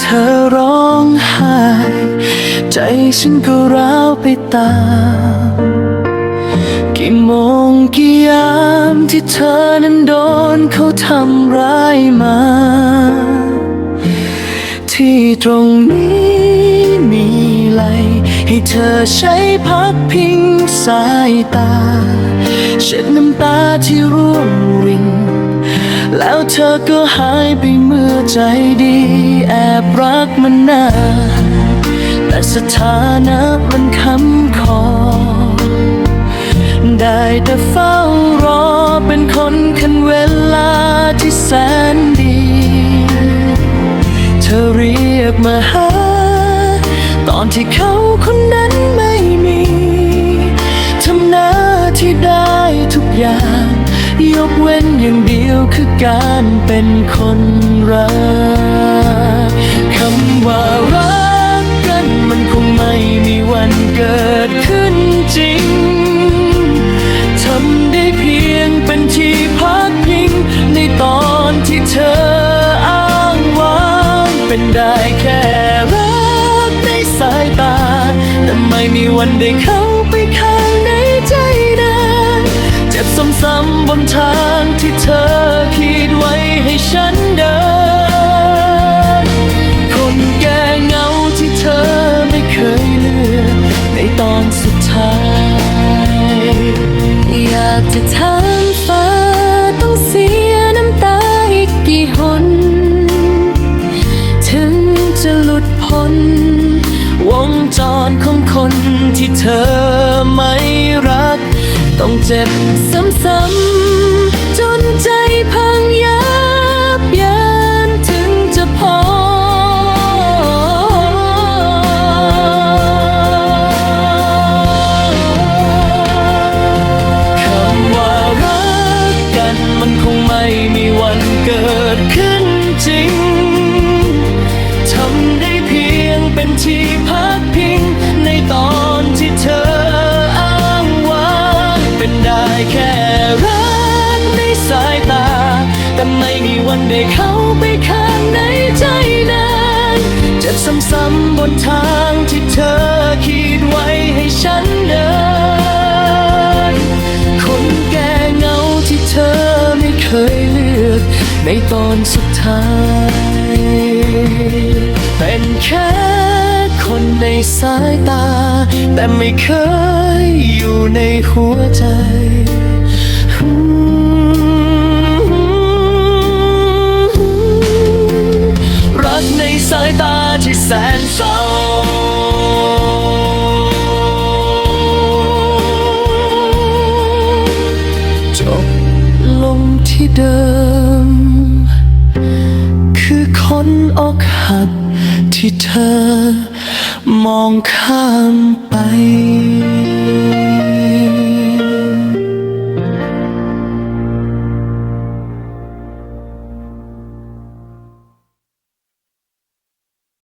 เธอร้องไห้ ใจฉันก็ร้าวไปตาม กี่โมงกี่ยามที่เธอนั้นโดนเขาทำร้ายมา ที่ตรงนี้มีไหลให้เธอใช้พักพิงสายตา เช็ดน้ำตาที่ร่วงริน แล้วเธอก็หายไปเมื่อใจดี แอบรักมันนานแต่สถานะมันคำคอ ได้แต่เฝ้ารอเป็นคนคันเวลาที่แสนดี เธอเรียกมาหา ตอนที่เขาคนนั้น คือการเป็นคนรักคำว่ารักกันมันคงไม่มีวันเกิดขึ้นจริงทำได้เพียงเป็นที่พักพิง ในตอนที่เธออ้างว้างเป็นได้แค่รักในสายตา แต่ไม่มีวันได้เข้าไปข้างในใจนานเจ็บซ้ำๆบนทางที่เธอ จะทามฟ้าต้องเสียน้ำตาอีกกี่หน ถึงจะหลุดพ้น วงจรของคนที่เธอไม่รัก ต้องเจ็บซ้ำๆจนใจพังยับ แต่ไม่มีวันได้เข้าไปข้างในใจนานเจ็บซ้ำๆบนทางที่เธอคิดไว้ให้ฉันเดิน คนแก่เงาที่เธอไม่เคยเลือก ในตอนสุดท้าย เป็นแค่คนในสายตา แต่ไม่เคยอยู่ในหัวใจ ที่เดิม คือคนอกหักที่เธอมองข้ามไป